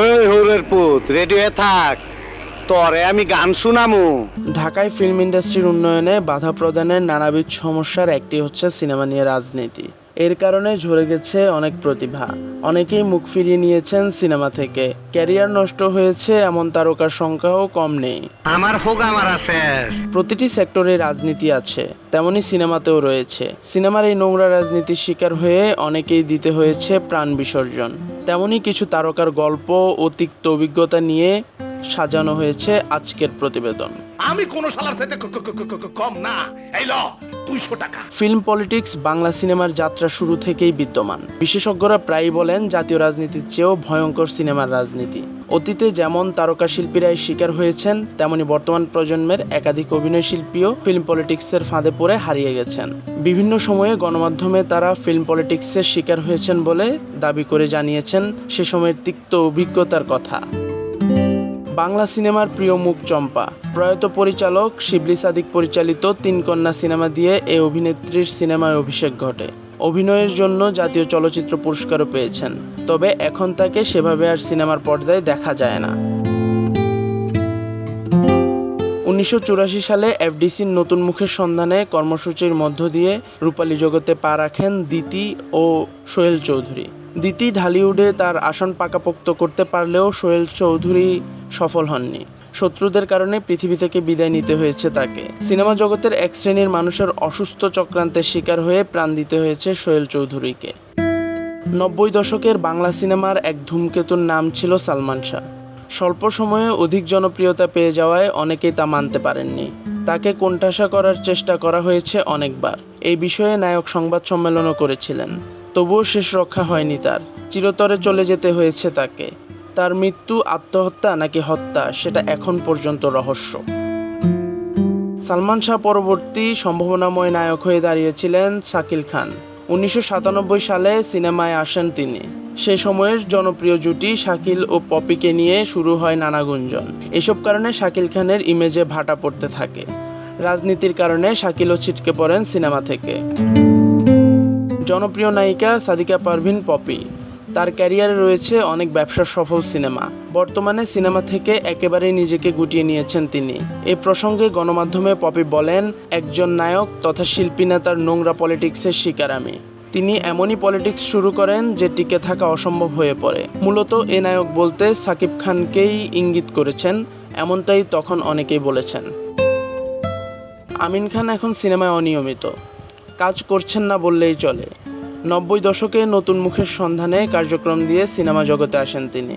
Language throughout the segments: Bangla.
ওই হরের পুত রেডিও থাক। আমি গান শুনামু। ঢাকায় ফিল্ম ইন্ডাস্ট্রির উন্নয়নে বাধা প্রদানের নানাবিধ সমস্যার একটি হচ্ছে সিনেমা নিয়ে রাজনীতি। এর কারণে ঝরে গেছে অনেক প্রতিভা। অনেকেই মুখ ফিরিয়ে নিয়েছেন সিনেমা থেকে। ক্যারিয়ার নষ্ট হয়েছে এমন তারকার সংখ্যাও কম নেই। আমার হোক আমার শেষ প্রতিটি সেক্টরে রাজনীতি আছে তেমনি সিনেমাতেও রয়েছে। সিনেমার এই নোংরা রাজনীতির শিকার হয়ে অনেকেই দিতে হয়েছে প্রাণ বিসর্জন। তেমনি কিছু তারকার গল্প ও তিক্ত অভিজ্ঞতা নিয়ে সাজানো হয়েছে আজকের প্রতিবেদন। আমি কোন শালার সাথে কম না। এই ল। দুইশো টাকা। ফিল্ম পলিটিক্স বাংলা সিনেমার যাত্রা শুরু থেকেই বিদ্যমান। বিশেষজ্ঞরা প্রায়ই বলেন, জাতীয় রাজনীতির চেয়েও ভয়ঙ্কর সিনেমার রাজনীতি। অতীতে যেমন তারকা শিল্পীরাই শিকার হয়েছেন, তেমনি বর্তমান প্রজন্মের একাধিক অভিনয় শিল্পীও ফিল্ম পলিটিক্সের ফাঁদে পড়ে হারিয়ে গেছেন। বিভিন্ন সময়ে গণমাধ্যমে তারা ফিল্ম পলিটিক্সের শিকার হয়েছেন বলে দাবি করে জানিয়েছেন, সে সময়ের তিক্ত অভিজ্ঞতার কথা। বাংলা সিনেমার প্রিয় মুখ চম্পা। প্রয়াত পরিচালক শিবলি সাদিক পরিচালিত তিন কন্যা সিনেমা দিয়ে এই অভিনেত্রীর সিনেমায় অভিষেক ঘটে। অভিনয়ের জন্য জাতীয় চলচ্চিত্র পুরস্কারও পেয়েছেন। তবে এখন তাকে সেভাবে আর সিনেমার পর্দায় দেখা যায় না। উনিশশো চুরাশি সালে এফডিসির নতুন মুখের সন্ধানে কর্মসূচির মধ্য দিয়ে রূপালী জগতে পা রাখেন দিতি ও সোহেল চৌধুরী। দিতি ঢালিউডে তার আসন পাকাপোক্ত করতে পারলেও সোহেল চৌধুরী সফল হননি। শত্রুদের কারণে পৃথিবী থেকে বিদায় নিতে হয়েছে তাকে। সিনেমা জগতের এক শ্রেণির মানুষের অসুস্থ চক্রান্তের শিকার হয়ে প্রাণ দিতে হয়েছে সোহেল চৌধুরীকে। নব্বই দশকের বাংলা সিনেমার এক ধূমকেতুর নাম ছিল সালমান শাহ। স্বল্প সময়ে অধিক জনপ্রিয়তা পেয়ে যাওয়ায় অনেকেই তা মানতে পারেননি। তাকে কোণঠাসা করার চেষ্টা করা হয়েছে অনেকবার। এই বিষয়ে নায়ক সংবাদ সম্মেলনও করেছিলেন। তবুও শেষ রক্ষা হয়নি তার। চিরতরে চলে যেতে হয়েছে তাকে। তার মৃত্যু, আত্মহত্যা নাকি হত্যা, সেটা এখন পর্যন্ত রহস্য। সালমান শাহ পরবর্তী সম্ভাবনাময় নায়ক হয়ে দাঁড়িয়েছিলেন শাকিল খান। উনিশশো সাতানব্বই সালে সিনেমায় আসেন তিনি। সে সময়ের জনপ্রিয় জুটি শাকিল ও পপিকে নিয়ে শুরু হয় নানা গুঞ্জন। এসব কারণে শাকিল খানের ইমেজে ভাটা পড়তে থাকে। রাজনীতির কারণে শাকিলও ছিটকে পড়েন সিনেমা থেকে। জনপ্রিয় নায়িকা সাদিকা পারভিন পপি। তার ক্যারিয়ারে রয়েছে অনেক ব্যবসা সফল সিনেমা। বর্তমানে সিনেমা থেকে একেবারেই নিজেকে গুটিয়ে নিয়েছেন তিনি। এ প্রসঙ্গে গণমাধ্যমে পপি বলেন, একজন নায়ক তথা শিল্পী নেতার নোংরা পলিটিক্সের শিকার আমি। তিনি এমনই পলিটিক্স শুরু করেন যে টিকে থাকা অসম্ভব হয়ে পড়ে। মূলত এ নায়ক বলতে সাকিব খানকেই ইঙ্গিত করেছেন, এমনটাই তখন অনেকেই বলেছেন। আমিন খান এখন সিনেমায় অনিয়মিত। কাজ করছেন না বললেই চলে। নব্বই দশকে নতুন মুখের সন্ধানে কার্যক্রম দিয়ে সিনেমা জগতে আসেন তিনি।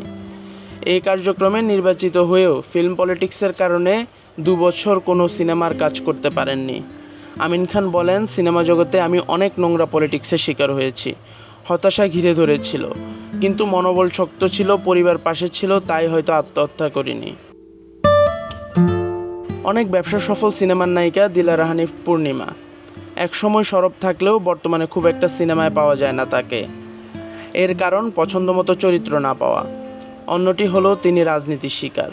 এই কার্যক্রমে নির্বাচিত হয়েও ফিল্ম পলিটিক্সের কারণে দু বছর কোনো সিনেমার কাজ করতে পারেননি। আমিন খান বলেন, সিনেমা জগতে আমি অনেক নোংরা পলিটিক্সের শিকার হয়েছি, হতাশা ঘিরে ধরেছিল। কিন্তু মনোবল শক্ত ছিল, পরিবার পাশে ছিল, তাই হয়তো আত্মহত্যা করিনি। অনেক ব্যবসা সফল সিনেমার নায়িকা দিলারা হানিফ পূর্ণিমা। একসময় সরব থাকলেও বর্তমানে খুব একটা সিনেমায় পাওয়া যায় না তাকে। এর কারণ, পছন্দমতো চরিত্র না পাওয়া। অন্যটি হলো তিনি রাজনীতির শিকার।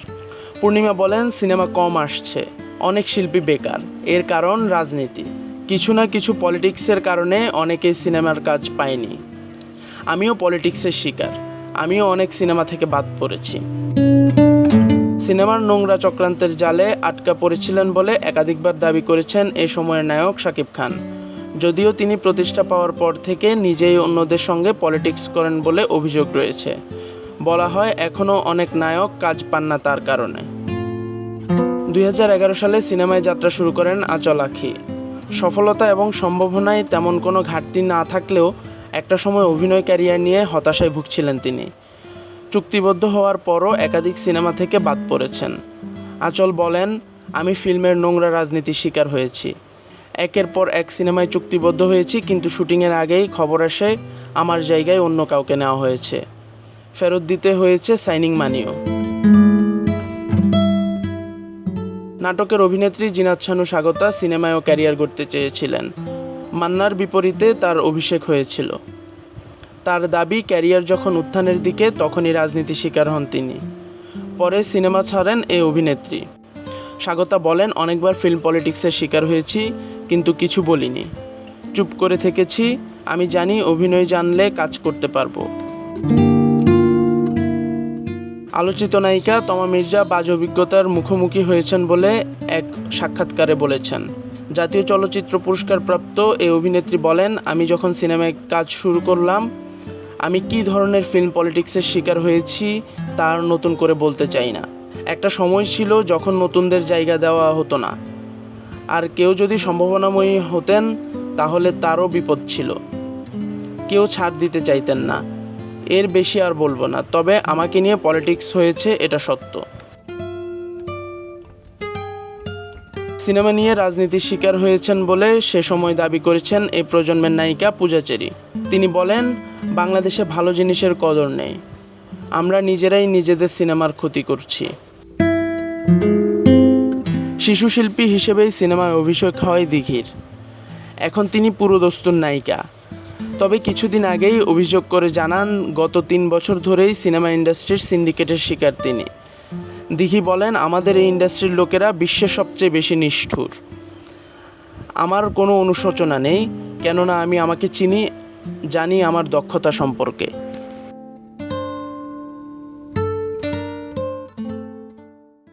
পূর্ণিমা বলেন, সিনেমা কম আসছে, অনেক শিল্পী বেকার। এর কারণ, রাজনীতি। কিছু না কিছু পলিটিক্সের কারণে অনেকেই সিনেমার কাজ পায়নি। আমিও পলিটিক্সের শিকার। আমিও অনেক সিনেমা থেকে বাদ পড়েছি। সিনেমার নোংরা চক্রান্তের জালে আটকা পড়েছিলেন বলে একাধিকবার দাবি করেছেন এ সময়ের নায়ক শাকিব খান। যদিও তিনি প্রতিষ্ঠা পাওয়ার পর থেকে নিজেই অন্যদের সঙ্গে পলিটিক্স করেন বলে অভিযোগ রয়েছে। বলা হয় এখনও অনেক নায়ক কাজ পান না তার কারণে। দুই হাজার এগারো সালে সিনেমায় যাত্রা শুরু করেন আচল আখি। সফলতা এবং সম্ভাবনায় তেমন কোনো ঘাটতি না থাকলেও একটা সময় অভিনয় ক্যারিয়ার নিয়ে হতাশায় ভুগছিলেন তিনি। চুক্তিবদ্ধ হওয়ার পরও একাধিক সিনেমা থেকে বাদ পড়েছেন। আচল বলেন, আমি ফিল্মের নোংরা রাজনীতির শিকার হয়েছি। একের পর এক সিনেমায় চুক্তিবদ্ধ হয়েছি, কিন্তু শুটিংয়ের আগেই খবর আসে, আমার জায়গায় অন্য কাউকে নেওয়া হয়েছে। ফেরত দিতে হয়েছে সাইনিং মানিও। নাটকের অভিনেত্রী জিনাত শানু স্বাগতা সিনেমায়ও ক্যারিয়ার করতে চেয়েছিলেন। মান্নার বিপরীতে তার অভিষেক হয়েছিল। তার দাবি ক্যারিয়ার যখন উত্থানের দিকে, তখনই রাজনীতি শিকার হন তিনি। পরে সিনেমা ছাড়েন এই অভিনেত্রী। স্বাগতা বলেন, অনেকবার ফিল্ম পলিটিক্সের শিকার হয়েছি, কিন্তু কিছু বলিনি। চুপ করে থেকেছি, আমি জানি অভিনয় জানলে কাজ করতে পারব। আলোচিত নায়িকা তমা মির্জা বাজ অভিজ্ঞতার মুখোমুখি হয়েছেন বলে এক সাক্ষাৎকারে বলেছেন। জাতীয় চলচ্চিত্র পুরস্কারপ্রাপ্ত এই অভিনেত্রী বলেন, আমি যখন সিনেমায় কাজ শুরু করলাম আমি কী ধরনের ফিল্ম পলিটিক্সের শিকার হয়েছি তার নতুন করে বলতে চাই না। একটা সময় ছিল যখন নতুনদের জায়গা দেওয়া হতো না। আর কেউ যদি সম্ভাবনাময়ী হতেন, তাহলে তারও বিপদ ছিল। কেউ ছাড় দিতে চাইতেন না। এর বেশি আর বলব না, তবে আমাকে নিয়ে পলিটিক্স হয়েছে এটা সত্য। সিনেমা নিয়ে রাজনীতির শিকার হয়েছেন বলে সে সময় দাবি করেছেন এই প্রজন্মের নায়িকা পূজাচেরি। তিনি বলেন, বাংলাদেশে ভালো জিনিসের কদর নেই। আমরা নিজেরাই নিজেদের সিনেমার ক্ষতি করছি। শিশু শিল্পী হিসেবেই সিনেমায় অভিষেক হয় দিঘির। এখন তিনি পুরোদস্তুর নায়িকা। তবে কিছুদিন আগেই অভিযোগ করে জানান, গত তিন বছর ধরেই সিনেমা ইন্ডাস্ট্রির সিন্ডিকেটের শিকার তিনি। দিঘি বলেন, আমাদের এই ইন্ডাস্ট্রির লোকেরা বিশ্বের সবচেয়ে বেশি নিষ্ঠুর। আমার কোনো অনুশোচনা নেই, কেননা আমি আমাকে চিনি জানি আমার দক্ষতা সম্পর্কে।